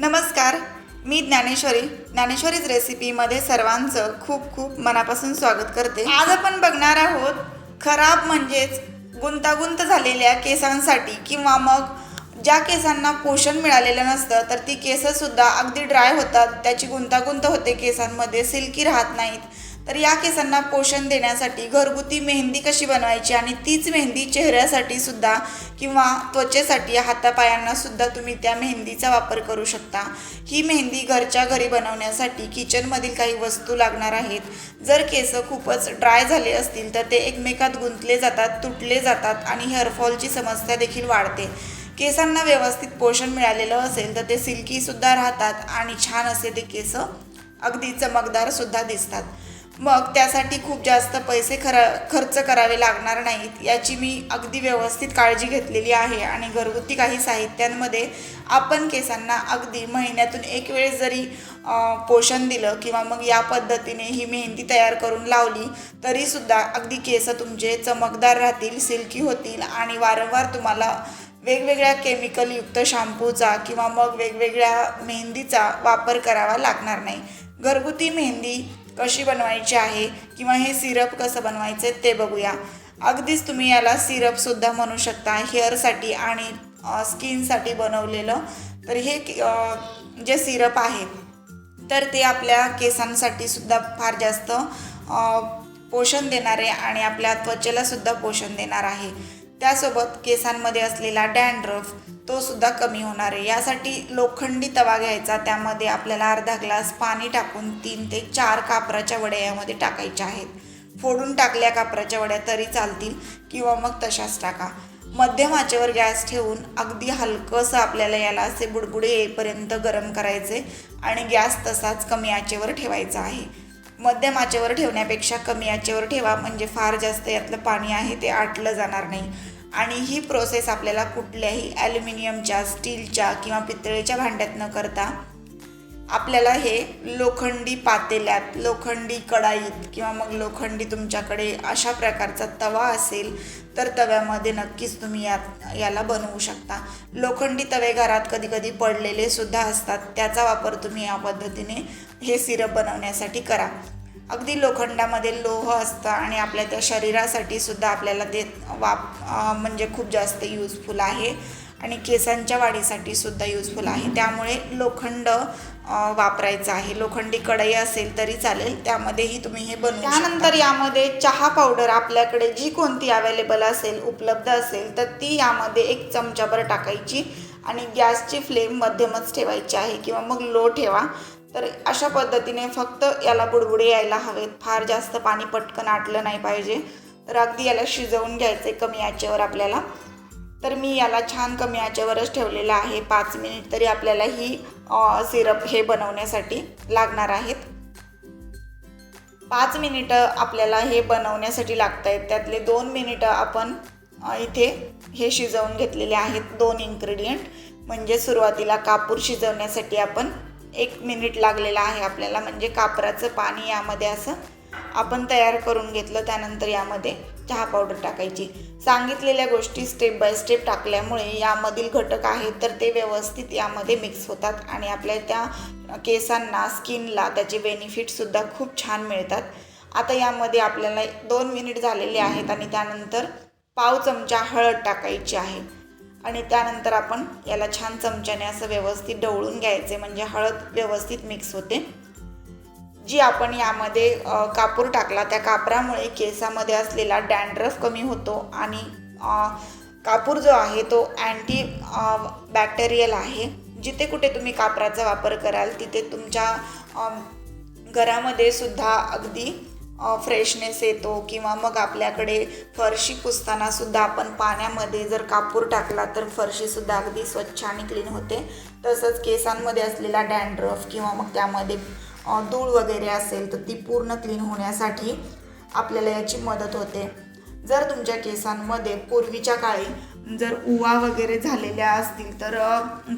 नमस्कार मी ज्ञानेश्वरी. ज्ञानेश्वरीच रेसिपीमध्ये सर्वांचं खूप खूप मनापासून स्वागत करते. आज आपण बघणार आहोत खराब म्हणजेच गुंतागुंत झालेल्या केसांसाठी किंवा मग ज्या केसांना पोषण मिळालेलं नसतं तर ती केसंसुद्धा अगदी ड्राय होतात. त्याची गुंतागुंत होते केसांमध्ये सिल्की राहत नाहीत. तर या केसांना पोषण देण्यासाठी घरगुती मेहंदी कशी बनवायची आणि तीच मेहंदी चेहऱ्यासाठी सुद्धा किंवा त्वचेसाठी हातापायांना सुद्धा तुम्ही त्या मेहंदीचा वापर करू शकता. ही मेहंदी घरच्या घरी बनवण्यासाठी किचनमधील काही वस्तू लागणार आहेत. जर केस खूपच ड्राय झाले असतील तर ते एकमेकात गुंतले जातात तुटले जातात आणि हेअरफॉलची समस्या देखील वाढते. केसांना व्यवस्थित पोषण मिळालेलं असेल तर ते सिल्कीसुद्धा राहतात आणि छान असे ते केस अगदी चमकदार सुद्धा दिसतात. मग त्यासाठी खूप जास्त पैसे खरा खर्च करावे लागणार नाहीत. याची मी अगदी व्यवस्थित काळजी घेतलेली आहे. आणि घरगुती काही साहित्यांमध्ये आपण केसांना अगदी महिन्यातून एक वेळेस जरी पोषण दिलं किंवा मग या पद्धतीने ही मेहंदी तयार करून लावली तरीसुद्धा अगदी केस तुमचे चमकदार राहतील सिल्की होतील आणि वारंवार तुम्हाला वेगवेगळ्या केमिकलयुक्त शॅम्पूचा किंवा मग वेगवेगळ्या मेहंदीचा वापर करावा लागणार नाही. घरगुती मेहंदी कशी बनवायची आहे किंवा हे सिरप कसं बनवायचं आहे ते बघूया. अगदीच तुम्ही याला सिरपसुद्धा म्हणू शकता हेअरसाठी आणि स्किनसाठी बनवलेलं. तर हे जे सिरप आहे तर ते आपल्या केसांसाठी सुद्धा फार जास्त पोषण देणारे आणि आपल्या त्वचेला सुद्धा पोषण देणार आहे. त्यासोबत केसांमध्ये असलेला डॅन्ड्रफ तो सुद्धा कमी होणार आहे. यासाठी लोखंडी तवा घ्यायचा. त्यामध्ये आपल्याला अर्धा ग्लास पाणी टाकून तीन ते चार कापराच्या वड्या यामध्ये टाकायच्या आहेत. फोडून टाकल्या कापराच्या वड्या तरी चालतील किंवा मग तशाच टाका. मध्यम आचेवर गॅस ठेवून अगदी हलकंसं आपल्याला याला असे बुडबुडे येईपर्यंत गरम करायचे आणि गॅस तसाच कमी आचेवर ठेवायचा आहे. मध्यम आचेवर ठेवण्यापेक्षा कमी आचेवर ठेवा म्हणजे फार जास्त यातलं पाणी आहे ते आटलं जाणार नाही. आणि ही प्रोसेस आपल्याला कुठल्याही ॲल्युमिनियमच्या स्टीलच्या किंवा पितळेच्या भांड्यात न करता आपल्याला हे लोखंडी पातेल्यात लोखंडी कढाईत किंवा मग लोखंडी तुमच्याकडे अशा प्रकारचा तवा असेल तर तव्यामध्ये नक्कीच तुम्ही यात याला बनवू शकता. लोखंडी तवे घरात कधी कधी पडलेले सुद्धा असतात. त्याचा वापर तुम्ही या पद्धतीने हे सिरप बनवण्यासाठी करा. अगदी लोखंडामध्ये लोह असतं आणि आपल्या त्या शरीरासाठी सुद्धा आपल्याला ते वाप म्हणजे खूप जास्त यूजफुल आहे. आणि केसांच्या वाढीसाठी सुद्धा युजफुल आहे. त्यामुळे लोखंड वापरायचं आहे. लोखंडी कढई असेल तरी चालेल. त्यामध्येही तुम्ही हे बनवू त्यानंतर यामध्ये चहा पावडर आपल्याकडे जी कोणती अवेलेबल असेल उपलब्ध असेल तर ती यामध्ये एक चमचाभर टाकायची आणि गॅसची फ्लेम मध्यमच ठेवायची आहे किंवा मग लो ठेवा. तर अशा पद्धतीने फक्त याला बुडबुडे यायला हवेत. फार जास्त पाणी पटकन आटलं नाही पाहिजे. तर अगदी याला शिजवून घ्यायचं कमी याच्यावर आपल्याला. तर मी याला छान कमी आचेवरच ठेवलेलं आहे. पाच मिनिट तरी आपल्याला ही सिरप हे बनवण्यासाठी लागणार आहेत. पाच मिनिटं आपल्याला हे बनवण्यासाठी लागत आहेत त्यातले दोन मिनिटं आपण इथे हे शिजवून घेतलेले आहेत. दोन इन्ग्रेडियंट म्हणजे सुरुवातीला कापूर शिजवण्यासाठी आपण एक मिनिट लागलेला आहे आपल्याला. म्हणजे कापराचं पाणी यामध्ये असं आपण तयार करून घेतलं. त्यानंतर यामध्ये चहा पावडर टाकायची. सांगितलेल्या गोष्टी स्टेप बाय स्टेप टाकल्यामुळे यामधील घटक आहेत तर ते व्यवस्थित यामध्ये मिक्स होतात आणि आपल्या त्या केसांना स्किनला त्याचे बेनिफिटसुद्धा खूप छान मिळतात. आता यामध्ये आपल्याला दोन मिनिट झालेले आहेत आणि त्यानंतर पाव चमचा हळद टाकायची आहे. आणि त्यानंतर आपण याला छान चमच्याने असं व्यवस्थित ढवळून घ्यायचे म्हणजे हळद व्यवस्थित मिक्स होते. जी आपण यामध्ये कापूर टाकला त्या कापरामुळे केसामध्ये असलेला डँड्रफ कमी होतो आणि कापूर जो आहे तो अँटी बॅक्टेरियल आहे. जिथे कुठे तुम्ही कापराचा वापर कराल तिथे तुमच्या घरामध्ये सुद्धा अगदी फ्रेशनेस येतो किंवा मग आपल्याकडे फरशी पुसताना सुद्धा आपण पाण्यामध्ये जर कापूर टाकला तर फरशीसुद्धा अगदी स्वच्छ आणि क्लीन होते. तसंच केसांमध्ये असलेला डँड्रफ किंवा मग त्यामध्ये धूळ वगैरे असेल तर ती पूर्ण क्लीन होण्यासाठी आपल्याला याची मदत होते. जर तुमच्या केसांमध्ये पूर्वीच्या काळी जर उवा वगैरे झालेल्या असतील तर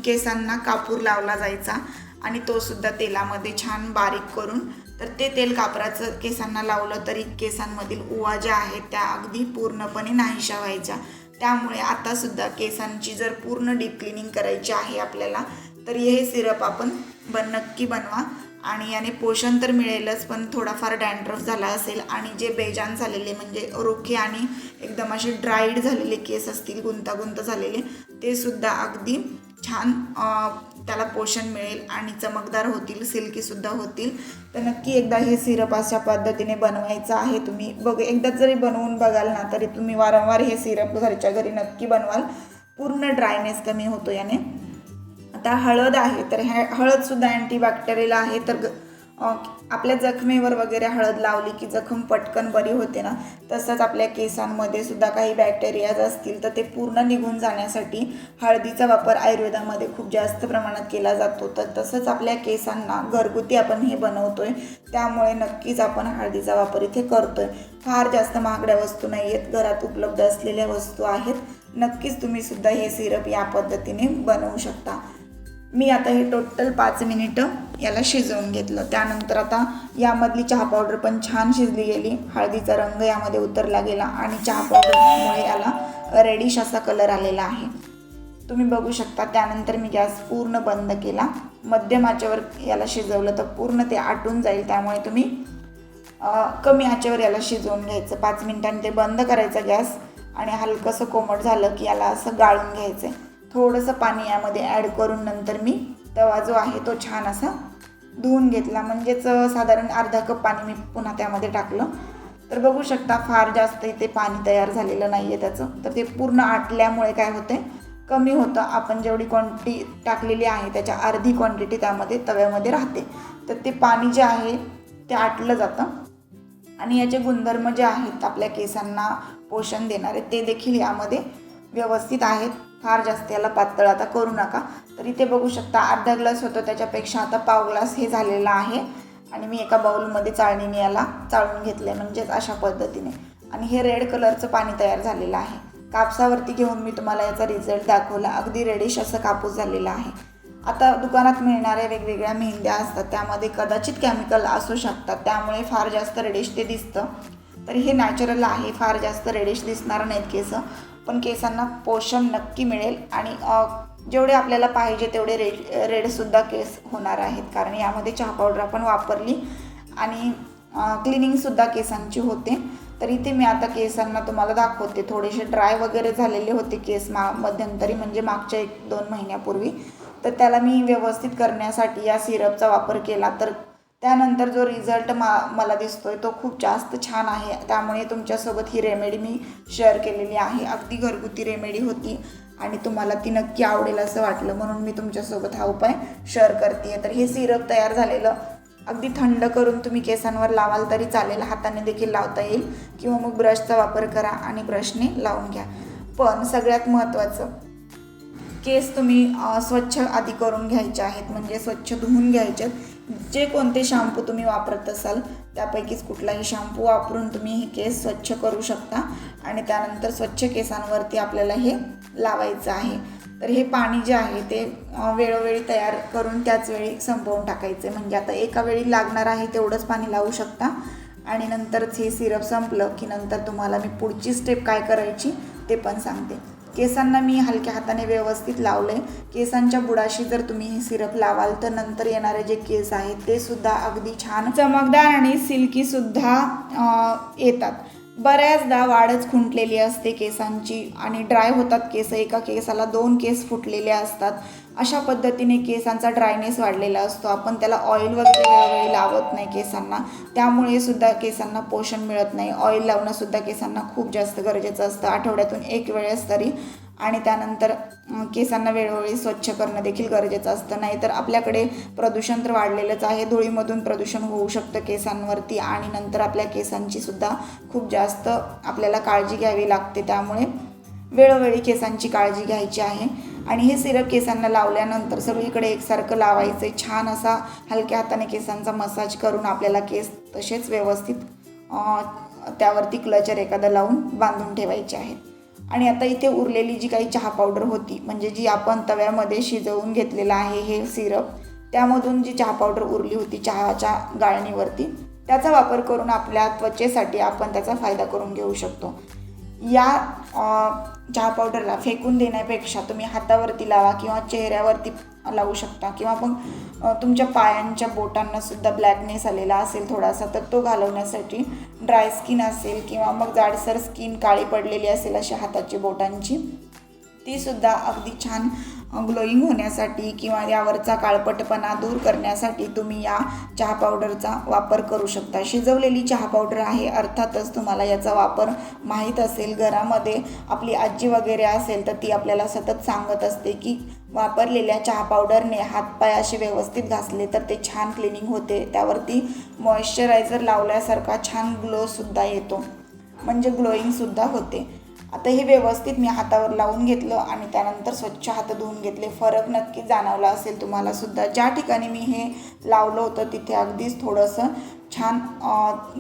केसांना कापूर लावला जायचा आणि तो सुद्धा तेलामध्ये छान बारीक करून तर ते तेल कापराचं केसांना लावलं तरी केसांमधील उवा ज्या आहेत त्या अगदी पूर्णपणे नाहीशा व्हायच्या. त्यामुळे आतासुद्धा केसांची जर पूर्ण डीप क्लिनिंग करायची आहे आपल्याला तर हे सिरप आपण बन नक्की बनवा. आणि याने पोषण तर मिळेलच पण थोडाफार डॅन्ड्रफ झाला असेल आणि जे बेजान झालेले म्हणजे रोखे आणि एकदम असे ड्राईड झालेले केस असतील गुंतागुंत झालेले ते सुद्धा अगदी छान त्याला पोषण मिळेल आणि चमकदार होतील सिल्कीसुद्धा होतील. तर नक्की एकदा हे सिरप अशा पद्धतीने बनवायचं आहे तुम्ही. बघ एकदा जरी बनवून बघाल ना तरी तुम्ही वारंवार हे सिरप घरच्या घरी नक्की बनवाल. पूर्ण ड्रायनेस कमी होतो याने. आता हळद आहे तर ह्या हळदसुद्धा अँटीबॅक्टेरियल आहे तर ग- आपल्या जखमेवर वगैरे हळद लावली की जखम पटकन बरी होते ना तसंच आपल्या केसांमध्ये सुद्धा काही बॅक्टेरियाज असतील तर ते पूर्ण निघून जाण्यासाठी हळदीचा वापर आयुर्वेदामध्ये खूप जास्त प्रमाणात केला जातो. तर तसंच आपल्या केसांना घरगुती आपण हे बनवतो आहे त्यामुळे नक्कीच आपण हळदीचा वापर इथे करतो आहे फार जास्त महागड्या वस्तू नाही आहेत घरात उपलब्ध असलेल्या वस्तू आहेत. नक्कीच तुम्ही सुद्धा हे सिरप या पद्धतीने बनवू शकता. मी आता हे टोटल पाच मिनिटं याला शिजवून घेतलं. त्यानंतर आता यामधली चहा पावडर पण छान शिजली गेली. हळदीचा रंग यामध्ये उतरला गेला आणि चहा पावडरमुळे याला रेडिश असा कलर आलेला आहे. तुम्ही बघू शकता त्यानंतर मी गॅस पूर्ण बंद केला. मध्यम आचेवर याला शिजवलं तर पूर्ण ते आटून जाईल. त्यामुळे तुम्ही कमी आचेवर याला शिजवून घ्यायचं. पाच मिनिटांनी ते बंद करायचं गॅस आणि हलकंसं कोमट झालं की याला असं गाळून घ्यायचं आहे थोडंसं पाणी यामध्ये ॲड करून नंतर मी तवा जो आहे तो छान असा धुवून घेतला. म्हणजेच साधारण अर्धा कप पाणी मी पुन्हा त्यामध्ये टाकलं. तर बघू शकता फार जास्त इथे पाणी तयार झालेलं नाही आहे त्याचं. तर ते पूर्ण आटल्यामुळे काय होते कमी होतं. आपण जेवढी क्वांटिटी टाकलेली आहे त्याच्या अर्धी क्वांटिटी त्यामध्ये तव्यामध्ये राहते. तर ते पाणी जे आहे ते आटलं जातं. आणि याचे गुणधर्म जे आहेत आपल्या केसांना पोषण देणारे ते देखील यामध्ये व्यवस्थित आहेत. फार जास्त याला पातळ आता करू नका. तर इथे बघू शकता अर्धा ग्लास होतो. त्याच्यापेक्षा आता पाव ग्लास हे झालेला आहे. आणि मी एका बाउलमध्ये चाळणीने याला चाळून घेतलं आहे म्हणजेच अशा पद्धतीने. आणि हे रेड कलरचं पाणी तयार झालेलं आहे. कापसावरती घेऊन मी तुम्हाला याचा रिझल्ट दाखवला. अगदी रेडिश असं कापूस झालेला आहे. आता दुकानात मिळणाऱ्या वेगवेगळ्या मेहंद्या असतात. त्यामध्ये कदाचित केमिकल असू शकतात. त्यामुळे फार जास्त रेडिश ते दिसतं. तर हे नॅचरल आहे. फार जास्त रेडिश दिसणार नाहीत केसं. पण केसांना पोषण नक्की मिळेल आणि जेवढे आपल्याला पाहिजे तेवढे रेड रेडसुद्धा केस होणार आहेत. कारण यामध्ये चहा पावडर आपण वापरली आणि क्लिनिंगसुद्धा केसांची होते. तर इथे मी आता केसांना तुम्हाला दाखवते. थोडेसे ड्राय वगैरे झालेले होते केस मा मध्यंतरी म्हणजे मागच्या एक दोन महिन्यापूर्वी. तर त्याला मी व्यवस्थित करण्यासाठी या सिरपचा वापर केला. तर त्यानंतर जो रिझल्ट मा मला दिसतो आहे तो खूप जास्त छान आहे. त्यामुळे तुमच्यासोबत ही रेमेडी मी शेअर केलेली आहे. अगदी घरगुती रेमेडी होती आणि तुम्हाला ती नक्की आवडेल असं वाटलं. म्हणून मी तुमच्यासोबत हा उपाय शेअर करते तर हे सिरप तयार झालेलं. अगदी थंड करून तुम्ही केसांवर लावाल तरी चालेल. हाताने देखील लावता येईल. किंवा मग ब्रशचा वापर करा आणि ब्रशने लावून घ्या. पण सगळ्यात महत्त्वाचं केस तुम्ही स्वच्छ आधी करून घ्यायचे आहेत. म्हणजे स्वच्छ धुवून घ्यायचे आहेत जे कोणते शॅम्पू तुम्ही वापरत असाल त्यापैकीच कुठलाही शॅम्पू वापरून तुम्ही हे केस स्वच्छ करू शकता. आणि त्यानंतर स्वच्छ केसांवरती आपल्याला हे लावायचं आहे. तर हे पाणी जे आहे ते वेळोवेळी तयार करून त्याच वेळी संपवून टाकायचे. म्हणजे आता एका वेळी लागणार आहे तेवढंच पाणी लावू शकता. आणि नंतरच हे सिरप संपलं की नंतर तुम्हाला मी पुढची स्टेप काय करायची ते पण सांगते. केसांना मी हलक्या हाताने व्यवस्थित लावले केसांच्या बुडाशी जर तुम्ही हे सिरप लावाल तर नंतर येणारे जे केस आहेत ते सुद्धा अगदी छान चमकदार आणि सिल्की सुद्धा येतात. बऱ्याचदा वाढच खुंटलेली असते केसांची आणि ड्राय होतात केस एका केसाला दोन केस फुटलेले असतात. अशा पद्धतीने केसांचा ड्रायनेस वाढलेला असतो. आपण त्याला ऑइल वगैरे वेळोवेळी लावत नाही केसांना. त्यामुळे सुद्धा केसांना पोषण मिळत नाही. ऑइल लावणं सुद्धा केसांना खूप जास्त गरजेचं असतं. आठवड्यातून एक वेळेस तरी आणि त्यानंतर केसांना वेळोवेळी स्वच्छ करणं देखील गरजेचं असतं. नाहीतर आपल्याकडे प्रदूषण तर वाढलेलंच आहे. धुळीमधून प्रदूषण होऊ शकतं केसांवरती आणि नंतर आपल्या केसांची सुद्धा खूप जास्त आपल्याला काळजी घ्यावी लागते. त्यामुळे वेळोवेळी केसांची काळजी घ्यायची आहे. आणि हे सिरप केसांना लावल्यानंतर सगळीकडे एकसारखं लावायचं आहे. छान असा हलक्या हाताने केसांचा मसाज करून आपल्याला केस तसेच व्यवस्थित त्यावरती क्लचर एखादा लावून बांधून ठेवायचे आहेत. आणि आता इथे उरलेली जी काही चहा पावडर होती म्हणजे जी आपण तव्यामध्ये शिजवून घेतलेलं आहे हे सिरप त्यामधून जी चहा पावडर उरली होती चहाच्या गाळणीवरती त्याचा वापर करून आपल्या त्वचेसाठी आपण त्याचा फायदा करून घेऊ शकतो. या चहा पावडरला फेकून देण्यापेक्षा तुम्ही हातावरती लावा किंवा चेहऱ्यावरती लावू शकता किंवा मग तुमच्या पायांच्या बोटांना सुद्धा ब्लॅकनेस आलेला असेल थोडासा तर तो घालवण्यासाठी ड्राय स्किन असेल किंवा मग जाडसर स्किन काळी पडलेली असेल अशी हाताची बोटांची ती सुद्धा अगदी छान ग्लोईंग होण्यासाठी किंवा यावरचा काळपटपणा दूर करण्यासाठी तुम्ही या चहा पावडरचा वापर करू शकता. शिजवलेली चहा पावडर आहे अर्थातच तुम्हाला याचा वापर माहीत असेल घरामध्ये आपली आजी वगैरे असेल तर ती आपल्याला सतत सांगत असते की वापरलेल्या चहा पावडरने हातपाय असे व्यवस्थित घासले तर ते छान क्लिनिंग होते. त्यावरती मॉइश्चरायझर लावल्यासारखा छान ग्लोसुद्धा येतो. म्हणजे ग्लोईंगसुद्धा होते. आता हे व्यवस्थित मी हातावर लावून घेतलं आणि त्यानंतर स्वच्छ हात धुवून घेतले. फरक नक्की जाणवला असेल तुम्हाला सुद्धा. ज्या ठिकाणी मी हे लावलं होतं तिथे अगदीच थोडंसं छान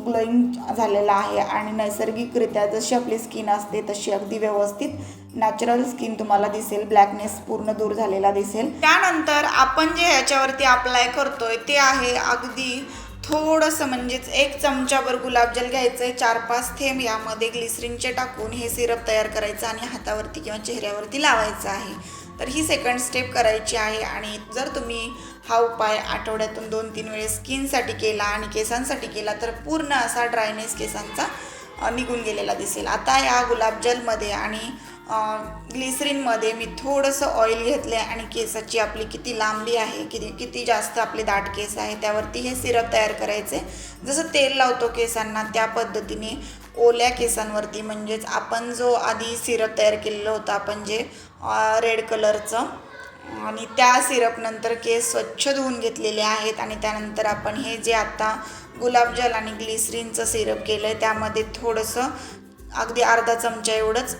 ग्लोईंग झालेलं आहे आणि नैसर्गिकरित्या जशी आपली स्किन असते तशी अगदी व्यवस्थित नॅचरल स्किन तुम्हाला दिसेल. ब्लॅकनेस पूर्ण दूर झालेला दिसेल. त्यानंतर आपण जे ह्याच्यावरती अप्लाय करतोय ते आहे अगदी थोडंसं म्हणजेच एक चमचाभर गुलाबजल घ्यायचं आहे चार पाच थेंब यामध्ये ग्लिसरीनचे टाकून हे सिरप तयार करायचं आणि हातावरती किंवा चेहऱ्यावरती लावायचं आहे. तर ही सेकंड स्टेप करायची आहे आणि जर तुम्ही हा उपाय आठवड्यातून दोन तीन वेळेस स्किनसाठी केला आणि केसांसाठी केला तर पूर्ण असा ड्रायनेस केसांचा निघून गेलेला दिसेल. आता या गुलाबजलमध्ये आणि ग्लिसरीनमध्ये मी थोडंसं ऑइल घेतलं आहे आणि केसाची आपली किती लांबी आहे किती किती जास्त आपले दाट केस आहे त्यावरती हे सिरप तयार करायचे. जसं तेल लावतो केसांना त्या पद्धतीने ओल्या केसांवरती म्हणजेच आपण जो आधी सिरप तयार केलेलं होतं आपण जे रेड कलरचं आणि त्या सिरपनंतर केस स्वच्छ धुवून घेतलेले आहेत आणि त्यानंतर आपण हे जे आता गुलाबजल आणि ग्लिसरीनचं सिरप केलं आहे त्यामध्ये थोडंसं अगदी अर्धा चमचा एवढंच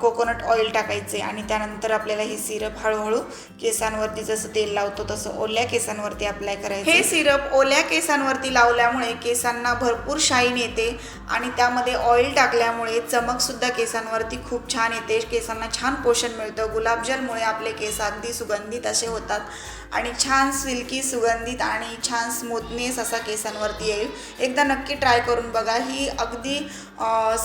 कोकोनट ऑइल टाकायचे आणि त्यानंतर आपल्याला हे सिरप हळूहळू केसांवरती जसं तेल लावतो तसं ओल्या केसांवरती अप्लाय करायचं. हे सिरप ओल्या केसांवरती लावल्यामुळे केसांना भरपूर शाईन येते आणि त्यामध्ये ऑइल टाकल्यामुळे चमकसुद्धा केसांवरती खूप छान येते. केसांना छान पोषण मिळतं. गुलाबजलमुळे आपले केस अगदी सुगंधित असे होतात आणि छान सिल्की सुगंधित आणि छान स्मूथनेस असा केसांवरती येईल. एकदा नक्की ट्राय करून बघा. ही अगदी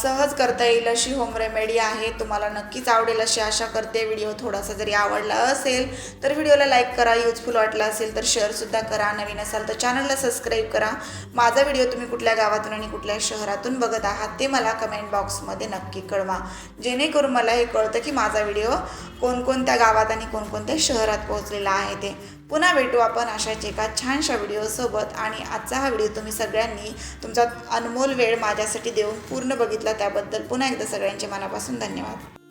सहज कर करता येईल अशी होम रेमेडी आहे. तुम्हाला नक्कीच आवडेल अशी आशा करते. व्हिडिओ थोडासा जरी आवडला असेल तर व्हिडिओला लाईक करा युजफुल वाटला असेल तर शेअरसुद्धा करा. नवीन असाल तर चॅनलला सबस्क्राईब करा. माझा व्हिडिओ तुम्ही कुठल्या गावातून आणि कुठल्या शहरातून बघत आहात ते मला कमेंट बॉक्समध्ये नक्की कळवा. जेणेकरून मला हे कळतं की माझा व्हिडिओ कोणकोणत्या गावात आणि कोणकोणत्या शहरात पोहोचलेला आहे ते. पुन्हा भेटू आपण अशाच एका छानशा व्हिडिओसोबत. आणि आजचा हा व्हिडिओ तुम्ही सगळ्यांनी तुमचा अनमोल वेळ माझ्यासाठी देऊन पूर्ण बघितला त्याबद्दल पुन्हा एकदा सगळ्यांचे मनापासून धन्यवाद.